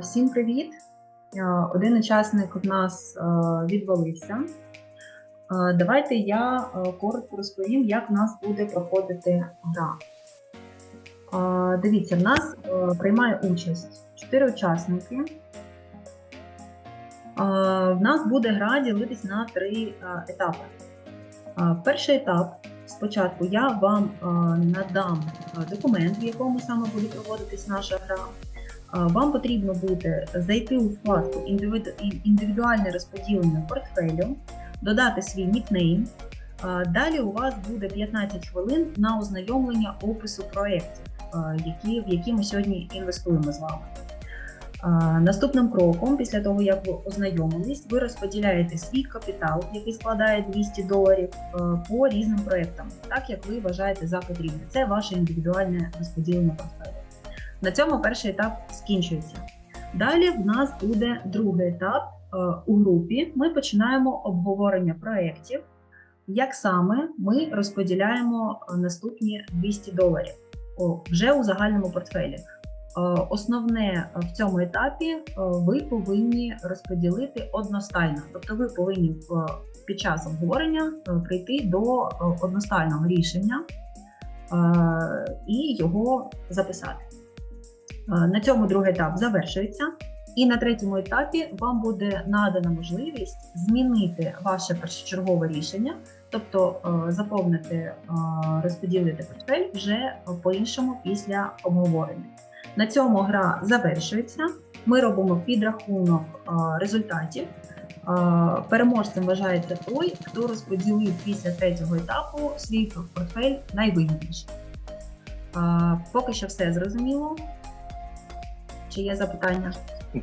Всім привіт! Е, Один учасник у нас е, відвалився. Е, Давайте я коротко розповім, як в нас буде проходити гра. Дивіться, в нас приймає участь 4 учасники. В нас буде гра ділитись на три етапи. Перший етап спочатку я вам надам документ, в якому саме буде проводитись наша гра. Вам потрібно буде зайти у вкладку «Індивіду- індивідуальне розподілення портфелю, додати свій нікнейм. Далі у вас буде 15 хвилин на ознайомлення опису проєктів, в які ми сьогодні інвестуємо з вами. Наступним кроком, після того як ви ознайомились, ви розподіляєте свій капітал, який складає 200 доларів, по різним проєктам, так як ви вважаєте за потрібне. Це ваше індивідуальне розподілення портфелю. На цьому перший етап скінчується. Далі в нас буде другий етап Е, у групі. Ми починаємо обговорення проєктів, як саме ми розподіляємо е, наступні 200 доларів вже у загальному портфелі. Е, Основне в цьому етапі ви повинні розподілити одностайно, тобто ви повинні під час обговорення прийти до одностайного рішення і його записати. Е, На цьому другий етап завершується. І на третьому етапі вам буде надана можливість змінити ваше першочергове рішення, тобто е, заповнити, е, розподілити портфель вже по-іншому після обговорення. На цьому гра завершується. Ми робимо підрахунок результатів. Переможцем вважається той, хто розподілив після третього етапу свій портфель найвигідніше. Поки що все зрозуміло. Чи є запитання?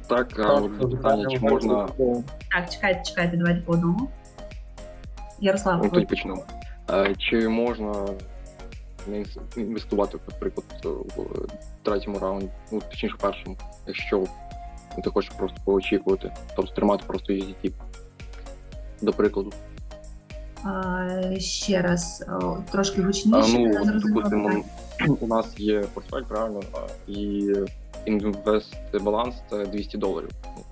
Так, а от питання, чи можна. Так, чекайте, чекайте, давайте по одному. Ярослав, Ну, ви- тоді почнемо. Е, Чи можна не інс- інвестувати, наприклад, в третьому раунді, ну, точніше, першому, якщо ти хочеш просто поочікувати, тобто тримати просто USDT, до прикладу. Ще раз трошки гучніше, ну, допустимо, у нас є портфель, правильно, і інвест баланс це 200 доларів. Ну,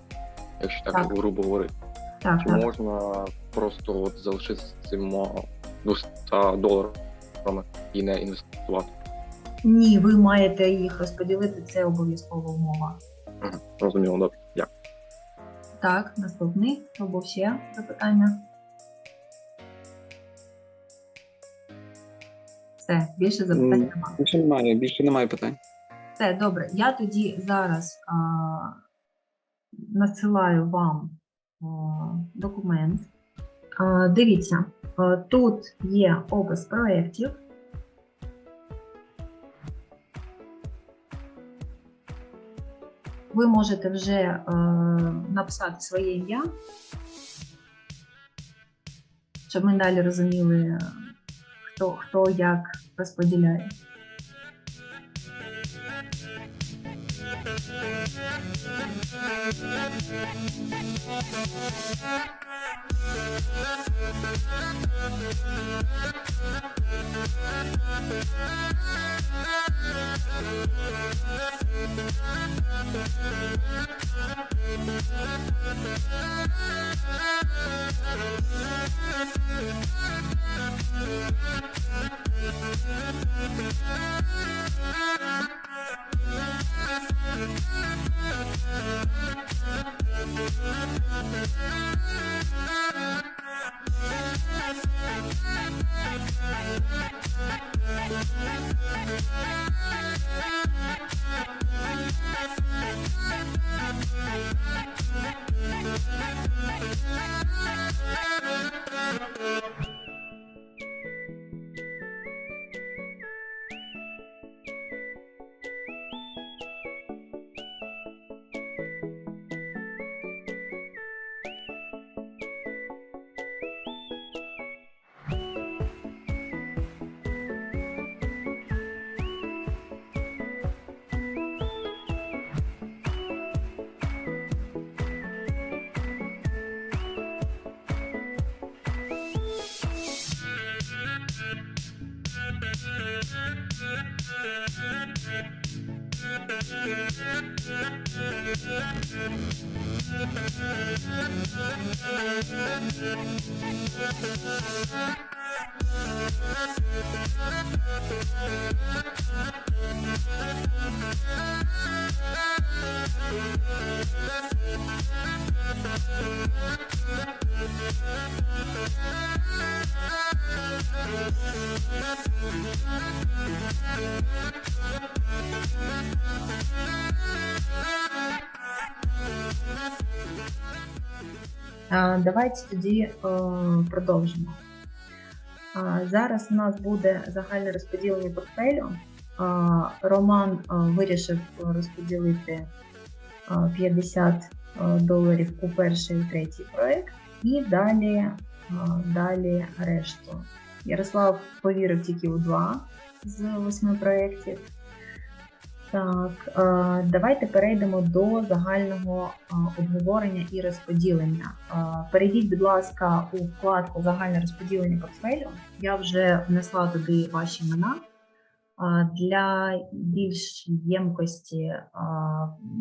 якщо так, Так. грубо говорити. Так, Чи так. можна просто от залишитися цим 200 доларами і не інвестувати? Ні, ви маєте їх розподілити, це обов'язкова умова. Розуміло, добре. Дякую. Так, наступний. Був ще запитання? Все, більше запитань немає. Більше немає, більше немає питань. Все, добре. Я тоді зараз а, надсилаю вам а, документ. А, дивіться, а, тут є опис проєктів. Ви можете вже е, написати своє ім'я, щоб ми далі розуміли, хто, хто як розподіляє. Thank you. Thank I'm А, Давайте тоді е, продовжимо. Зараз у нас буде загальне розподілення портфелю. Роман е, вирішив розподілити е, 50 е, доларів у перший і третій проект, і далі, далі решту. Ярослав повірив тільки у два з восьми проєктів. Так, е, давайте перейдемо до загального е, обговорення і розподілення. Е, Перейдіть, будь ласка, у вкладку Загальне розподілення портфелю. Я вже внесла туди ваші імена. Для більш ємкості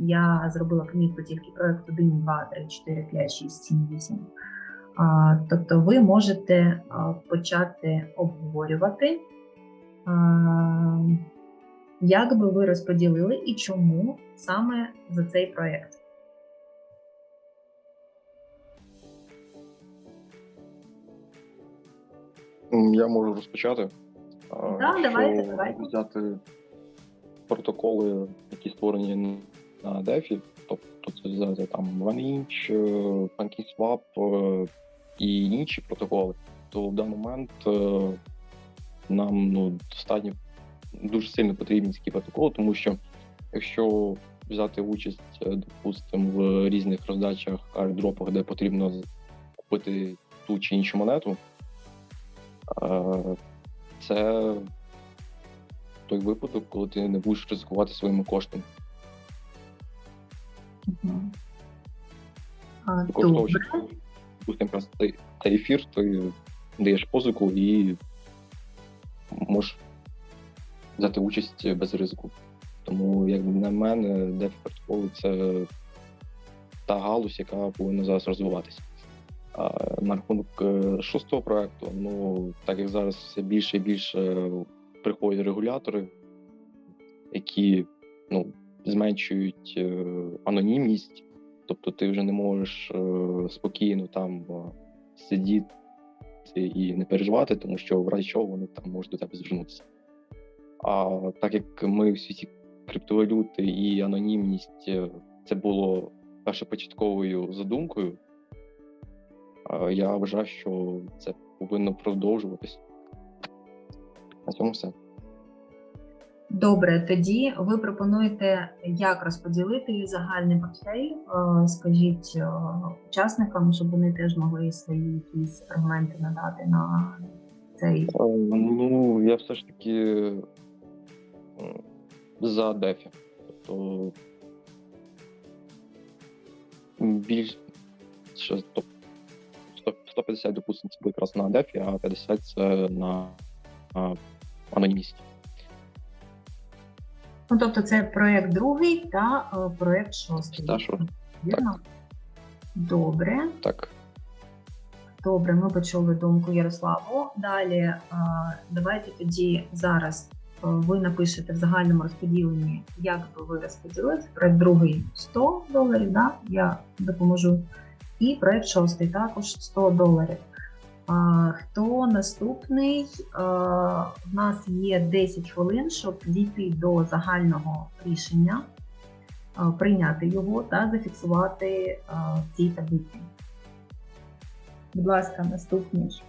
я зробила помітку тільки проект 1, 2, 3, 4, 5, 6, 7, 8. Тобто ви можете почати обговорювати. як би ви розподілили і чому саме за цей проєкт? Я можу розпочати. А, Да, давайте, давайте. Взяти протоколи, які створені на DeFi, тобто це там OneInch, е, PancakeSwap е, і інші протоколи, то в даний момент е, нам ну, достатньо дуже сильно потрібні такі протоколи, тому що якщо взяти участь, е, допустимо, в різних роздачах airdropах, де потрібно купити ту чи іншу монету, е, це той випадок, коли ти не будеш ризикувати своїми коштами. А, Використовуючи, добре. допустимо, якраз цей, цей ефір, ти даєш позику і можеш взяти участь без ризику. Тому, як на мене, DeFi протоколи це та галузь, яка повинна зараз розвиватися. А на рахунок е, шостого проекту, ну так як зараз все більше і більше приходять регулятори, які ну, зменшують е, анонімність, тобто ти вже не можеш е, спокійно там е, сидіти і не переживати, тому що в разі чого вони там можуть до тебе звернутися. А так як ми в світі криптовалюти і анонімність це було першопочатковою задумкою, я вважаю, що це повинно продовжуватись. На цьому все. Добре, тоді ви пропонуєте, як розподілити загальний портфель. Е, Скажіть е, учасникам, щоб вони теж могли свої якісь аргументи надати на цей. Е, Ну, я все ж таки за дефі. Тобто більш сто- 150, допустимо, це буде якраз на дефі, а 50 це на а, анонімність. Ну, тобто, це проєкт другий та е, проєкт шостий. Та, що- Вірно? Добре. Так. Добре, ми почули думку Ярославу. Далі е, давайте тоді зараз е, ви напишете в загальному розподіленні, як би ви розподілили. Проект другий 100 доларів, да? я допоможу. І проект шостий також 100 доларів. Хто наступний? В нас є 10 хвилин, щоб дійти до загального рішення, прийняти його та зафіксувати в цій таблиці. Будь ласка, наступний.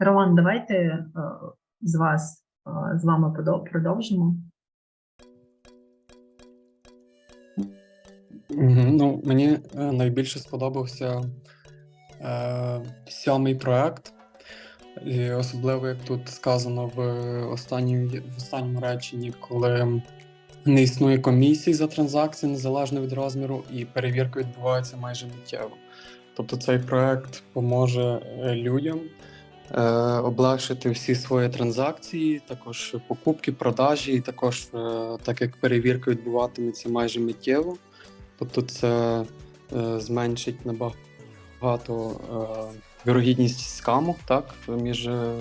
Роман, давайте з вас з вами продовжимо. Ну, мені е, найбільше сподобався е, сьомий проект. І особливо, як тут сказано в, останній, в останньому реченні, коли не існує комісій за транзакції незалежно від розміру, і перевірка відбувається майже миттєво. Тобто цей проект поможе е, людям е, облегшити всі свої транзакції, також покупки, продажі, і також е, так як перевірка відбуватиметься майже миттєво. Тобто це е, зменшить набагато е, вірогідність скаму так, між е,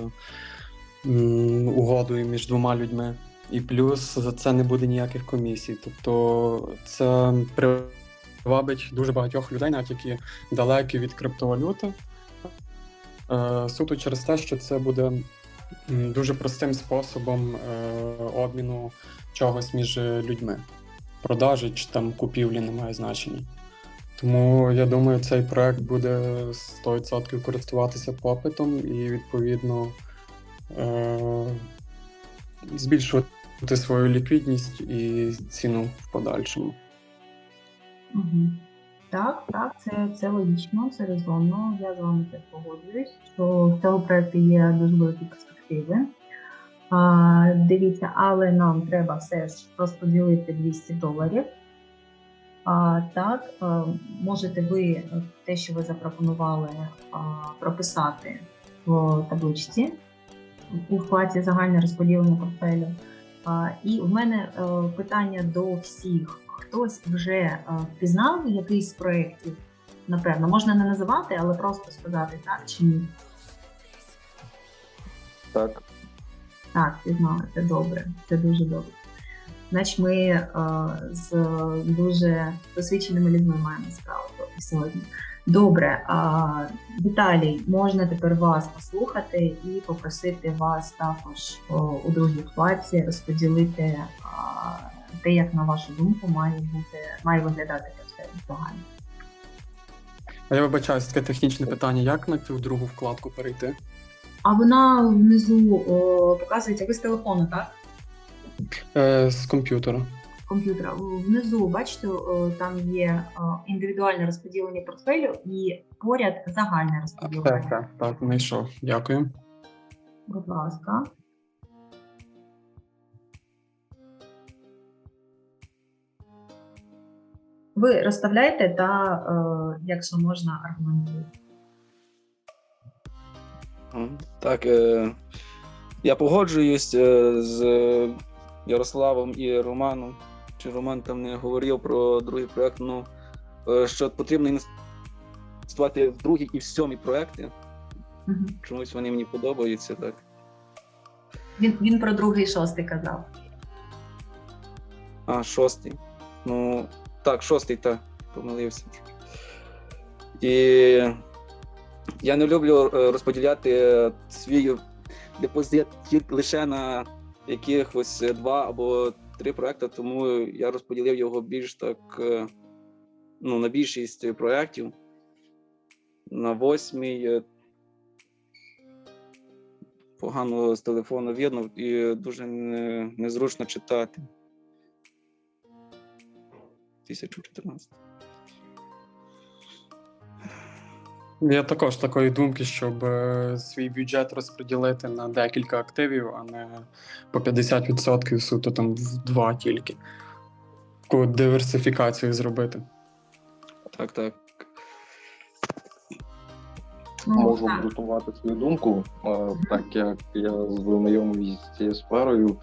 угодою між двома людьми. І плюс за це не буде ніяких комісій. Тобто це привабить дуже багатьох людей, навіть які далекі від криптовалюти. Е, суто через те, що це буде дуже простим способом е, обміну чогось між людьми. Продажі чи там купівлі не має значення. Тому я думаю, цей проект буде 100% користуватися попитом і відповідно е, збільшувати свою ліквідність і ціну в подальшому. Так, так, це, це логічно, це резонно. Я з вами теж погоджуюсь, що в цього проекту є дуже великі перспективи. А, дивіться, але нам треба все ж розподілити 200 доларів. А, так, а, можете ви е, те, що ви запропонували, а, прописати в табличці у вкладі загальне розподілення портфелю. А, і в мене е, питання до всіх. Хтось вже е, впізнав якийсь з проєктів? Напевно, можна не називати, але просто сказати так чи ні. Так, Так, пізнали, це добре, це дуже добре. Значить, ми е, з дуже досвідченими людьми маємо справу сьогодні. Добре, а, Віталій, можна тепер вас послухати і попросити вас також о, у другій вкладці розподілити а, те, як на вашу думку має бути має виглядати все. А я вибачаюсь, таке технічне питання: як на цю другу вкладку перейти? А вона внизу о, показується ви з телефону, так? Е, з комп'ютера. комп'ютера. Внизу, бачите, о, там є о, індивідуальне розподілення портфелю і поряд загальне Так, розподілення. так, так, знайшов. Дякую. Будь ласка. Ви розставляєте та, е, якщо можна, аргументуєте. Так, е, я погоджуюсь е, з Ярославом і Романом. Чи Роман там не говорив про другий проект, ну е, що потрібно інвестувати в другий і в сьомий проекти. Мгм. Чомусь вони мені подобаються так. Він, він про другий і шостий казав. А, шостий. Ну, так, шостий, так, помилився. І я не люблю е, розподіляти е, свій депозит лише на якихось два або три проекти, тому я розподілив його більш так е, ну, на більшість проєктів. На восьмій е, погано з телефону видно і дуже незручно читати. 1014. Я також такої думки, щоб е, свій бюджет розподілити на декілька активів, а не по 50% суто там в два тільки. Таку диверсифікацію зробити. Так, так. Ну, можу обґрунтувати свою думку, так як я знайомий з цією сферою.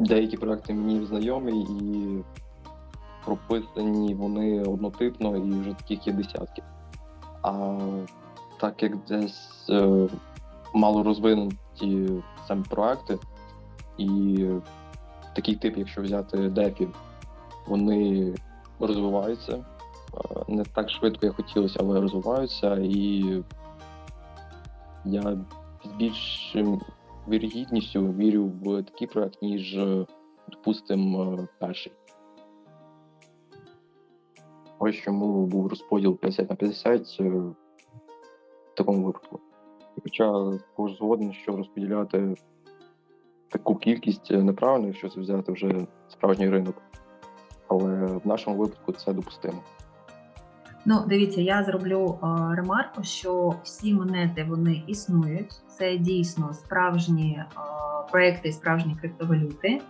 Деякі проекти мені знайомі і прописані вони однотипно і вже таких є десятки. А так як десь е, мало розвинуті самі проекти, і такий тип, якщо взяти дефів, вони розвиваються. Е, Не так швидко, як хотілося, але розвиваються, і я з більшим вірогідністю вірю в такий проект, ніж, е, допустимо, перший. Ось чому був розподіл 50 на 50 е, в такому випадку. Хоча також згоден, що розподіляти таку кількість е, неправильно, якщо це взяти вже справжній ринок. Але в нашому випадку це допустимо. Ну, дивіться, я зроблю е, ремарку, що всі монети вони існують. Це дійсно справжні е, проекти, справжні криптовалюти.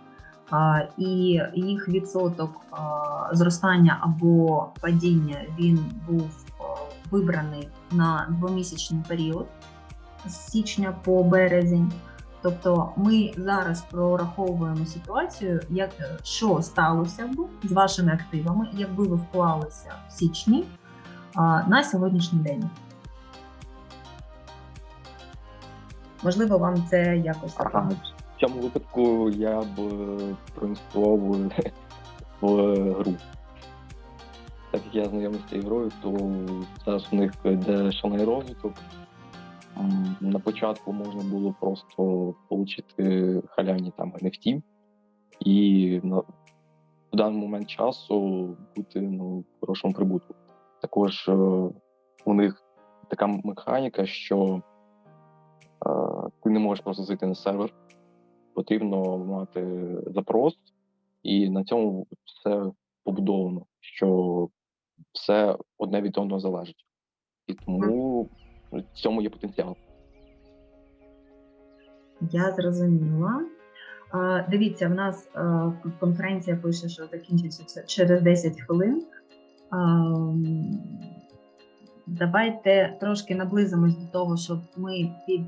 І їх відсоток зростання або падіння він був вибраний на двомісячний період. з січня по березень. Тобто ми зараз прораховуємо ситуацію, як що сталося б з вашими активами, якби ви вклалися в січні на сьогоднішній день. Можливо, вам це якось Ага. В цьому випадку я б е, проінвестував в в гру. Так як я знайомий з цією грою, то зараз у них йде шалений розвиток. На початку можна було просто отримати халявні там NFT і на в даний момент часу бути ну, в хорошому прибутку. Також е, у них така механіка, що е, ти не можеш просто зайти на сервер, потрібно мати запрос, і на цьому все побудовано, що все одне від одного залежить. І тому в цьому є потенціал. Я зрозуміла. Дивіться, в нас конференція пише, що закінчиться через 10 хвилин. А, Давайте трошки наблизимось до того, щоб ми під,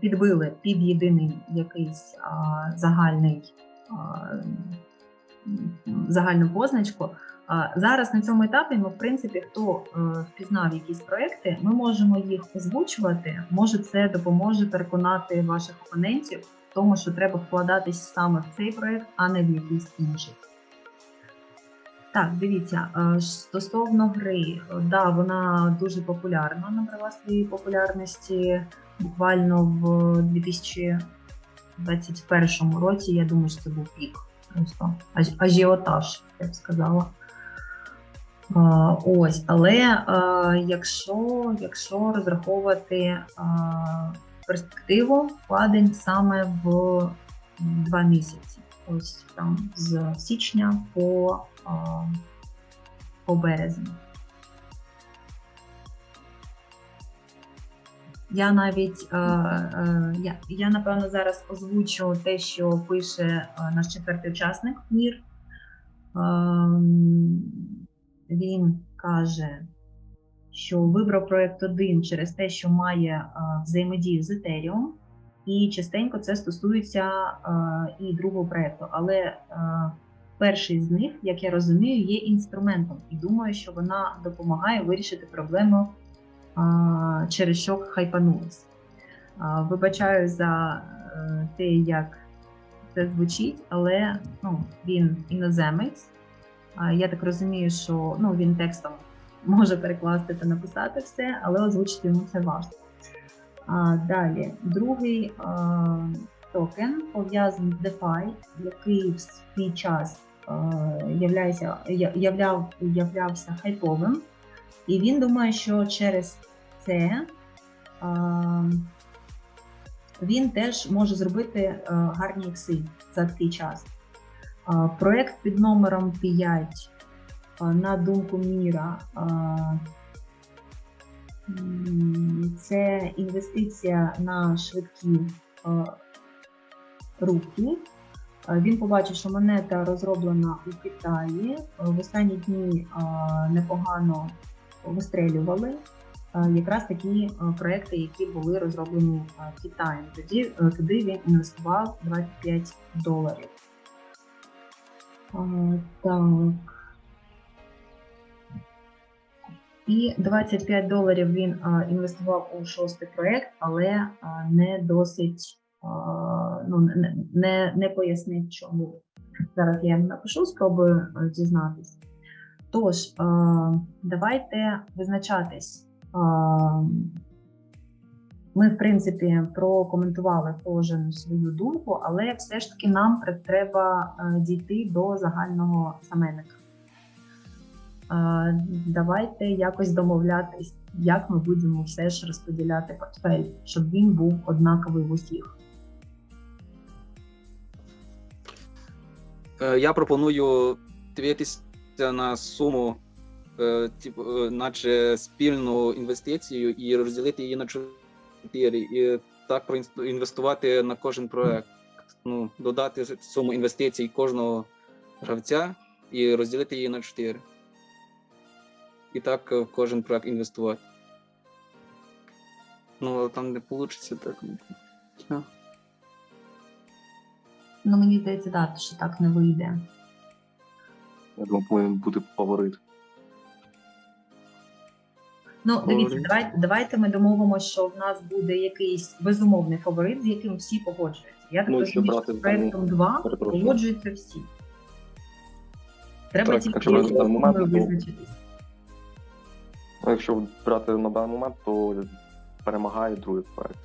підбили під єдиний якийсь а, загальний а, загальну позначку. А, Зараз на цьому етапі ми, в принципі, хто е, впізнав якісь проекти, ми можемо їх озвучувати. Може, це допоможе переконати ваших опонентів в тому, що треба вкладатись саме в цей проект, а не в якийсь інший. Так, дивіться, е, стосовно гри, е, да, вона дуже популярна, набрала своєї популярності буквально в 2021 році. Я думаю, що це був пік. Просто аж- ажіотаж, я б сказала. Ось, але якщо, якщо розраховувати перспективу вкладень саме в два місяці, ось там з січня по, по березень. Я навіть е, е, я, я напевно зараз озвучу те, що пише е, наш четвертий учасник Мір. Ем, він каже, що вибрав проект один через те, що має взаємодію з Ethereum, і частенько це стосується е, і другого проекту. Але е, перший з них, як я розумію, є інструментом, і думаю, що вона допомагає вирішити проблему, е, через що хайпанулись. Вибачаю за те, як це звучить, але ну, він іноземець. Я так розумію, що ну, він текстом може перекласти та написати все, але озвучити йому це важко. Далі, другий токен пов'язаний з DeFi, який в свій час являється, являв, являвся хайповим. І він думає, що через це він теж може зробити гарні ікси за такий час. Проект під номером 5, а, на думку Міра, це інвестиція на швидкі а, рухи. Він побачив, що монета розроблена у Китаї. В останні дні непогано вистрелювали. Якраз такі проекти, які були розроблені Китаєм. Тоді туди він інвестував 25 доларів. Так. І 25 доларів він інвестував у шостий проєкт, але не досить ну, не, не, пояснив чому. Зараз я напишу, спробую а, дізнатись. Тож, давайте визначатись. Ми, в принципі, прокоментували кожен свою думку, але все ж таки нам треба дійти до загального знаменника. Давайте якось домовлятись, як ми будемо все ж розподіляти портфель, щоб він був однаковий в усіх. Е, Я пропоную дивитися на суму, е, типу, е, наче спільну інвестицію і розділити її на чотири. І так проінвестувати на кожен проект. Ну, додати суму інвестицій кожного гравця і розділити її на чотири. І так е, в кожен проект інвестувати. Ну, але там не вийде так. Ну, мені здається, да, що так не вийде. Я думаю, повинен бути фаворит. Ну, дивіться, Фаворит. давайте, давайте ми домовимося, що в нас буде якийсь безумовний фаворит, з яким всі погоджуються. Я так Ну, якщо розумію, брати що з проєктом 2 перепрошую. погоджуються всі. Треба Так, тільки якщо брати з момент, то- визначитись. Ну, якщо брати на даний момент, то перемагає другий проект.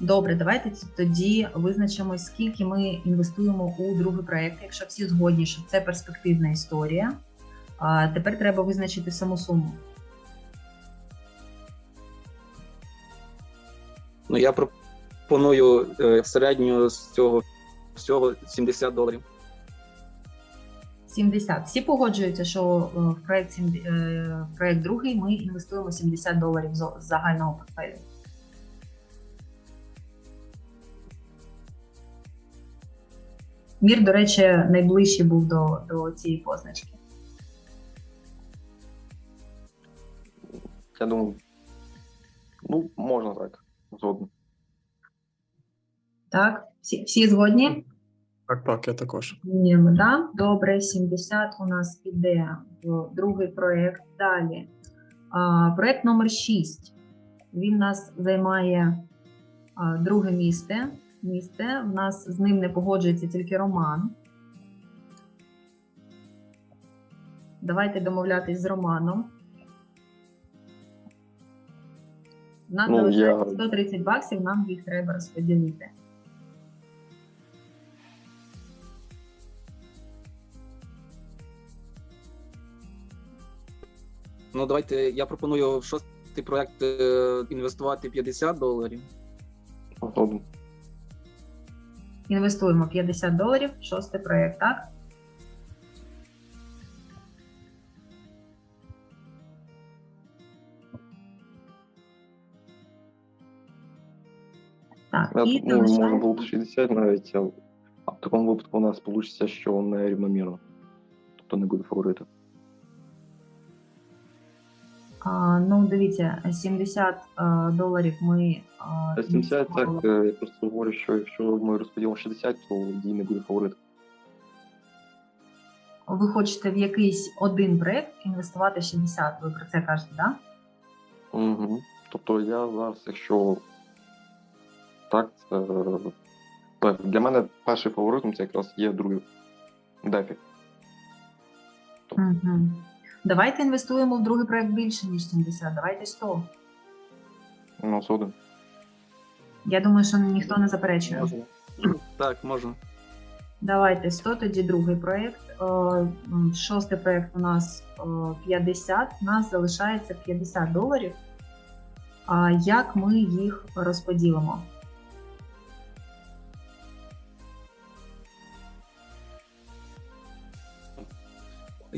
Добре, давайте тоді визначимо, скільки ми інвестуємо у другий проєкт, якщо всі згодні, що це перспективна історія. А тепер треба визначити саму суму. Ну, я пропоную е, середню з цього всього 70 доларів. 70. Всі погоджуються, що е, в проєкт, е, в проєкт другий ми інвестуємо 70 доларів з з загального портфелю. Мір, до речі, найближчий був до, до цієї позначки. Я думаю, ну, можна так, згодом. Так, всі, всі згодні? Так, так, я також. Ні, да? Добре, 70 у нас іде в другий проєкт. Далі. А, проєкт номер 6. Він нас займає а, друге місце. місце. В нас з ним не погоджується тільки Роман. Давайте домовлятись з Романом. Нам Ну, залишається я- 130 баксів, нам їх треба розподілити. Ну, давайте я пропоную в шостий проект е, інвестувати 50 доларів. Згодом. Інвестуємо 50 доларів, шостий проєкт, так? Так, Я і думаю, можна було б 60 навіть, а а в такому випадку у нас вийде, що не рівномірно. Тобто не буде фаворита. Ну, дивіться, 70 доларів ми. а, А 70, так, е, я просто говорю, що якщо ми розподілимо 60, то дій не буде фаворита. Ви хочете в якийсь один проєкт інвестувати 60, ви про це кажете, так? Да? Угу. Тобто я зараз, якщо так, це для мене перший фаворитом це якраз є другий Дефі. Угу. Давайте інвестуємо в другий проєкт більше, ніж 70, давайте 100. Ну, згоден. Я думаю, що ніхто не заперечує. Можна. Так, можна. Давайте 100, тоді другий проєкт. Е, Шостий проєкт у нас е, 50, у нас залишається 50 доларів. А як ми їх розподілимо?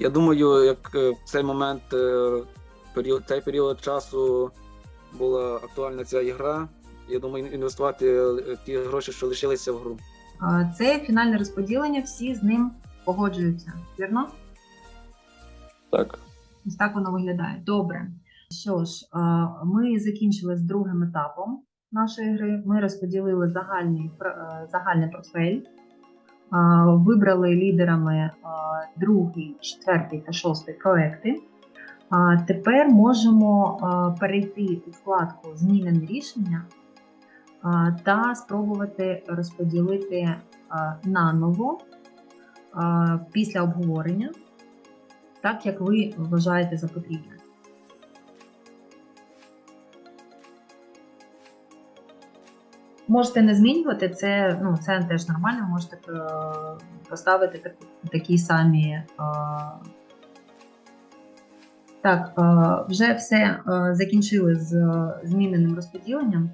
Я думаю, як е, в цей момент, е, період, цей період часу була актуальна ця ігра, я думаю, інвестувати е, ті гроші, що лишилися в гру. Це фінальне розподілення, всі з ним погоджуються. Вірно? Так. Ось так воно виглядає. Добре. Що ж, ми закінчили з другим етапом нашої гри. Ми розподілили загальний, загальний портфель, вибрали лідерами другий, четвертий та шостий проекти. Тепер можемо перейти у вкладку Змінені рішення та спробувати розподілити наново після обговорення так, як ви вважаєте за потрібне. Можете не змінювати, це, ну, це теж нормально, можете е, поставити так, такі самі. е, Так, е, вже все закінчили з зміненим розподіленням.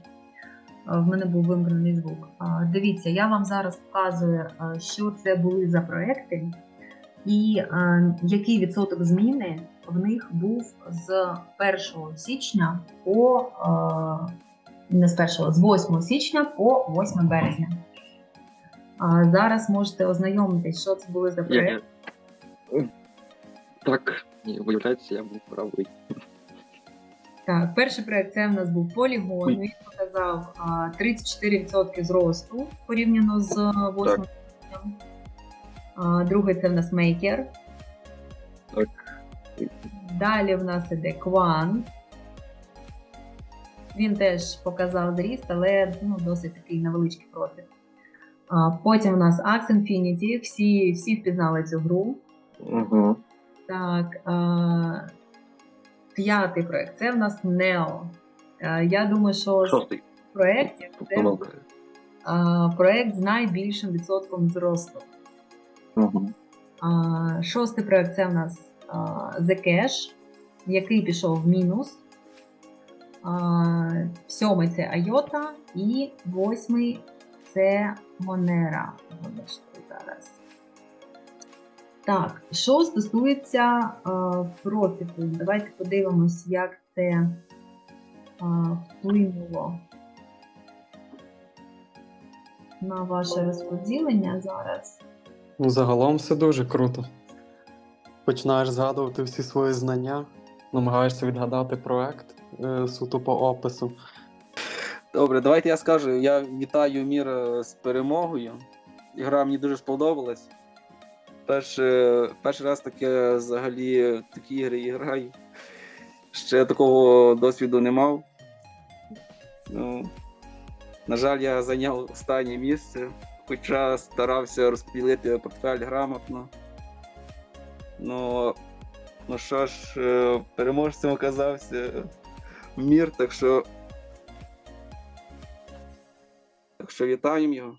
В мене був вимкнений звук. Дивіться, я вам зараз показую, що це були за проекти і який відсоток зміни в них був з 1 січня по не з 1, з 8 січня по 8 березня. А зараз можете ознайомитись, що це були за я... Так, ні, виявляється, я був правий. Так, перший проект це в нас був полігон. Він показав 34% зросту порівняно з а, восьмим. роком. А, Другий це в нас мейкер. Так. Далі в нас іде квант. Він теж показав зріст, але ну, досить такий невеличкий профіль. А, Потім у нас Axe Infinity. Всі, всі впізнали цю гру. Угу. Так, а, п'ятий проект це в нас Neo. А, Я думаю, що Шостий. проєктів це а, проект з найбільшим відсотком зросту. Угу. А, Шостий проект це в нас а, The Cash, який пішов в мінус. Сьомий це IOTA і восьмий це. Вибачте, зараз. Так, що стосується профіту, давайте подивимось, як це вплинуло на ваше розподілення зараз. Ну, загалом все дуже круто. Починаєш згадувати всі свої знання, намагаєшся відгадати проект суто по опису. Добре, давайте я скажу. Я вітаю мір е, з перемогою. Ігра мені дуже сподобалась. Перший, перший раз таке взагалі такі ігри і граю. Ще такого досвіду не мав. Ну, на жаль, я зайняв останнє місце, хоча старався розподілити портфель грамотно. Ну, ну що ж, е, переможцем оказався мір, так що Так що вітаємо його.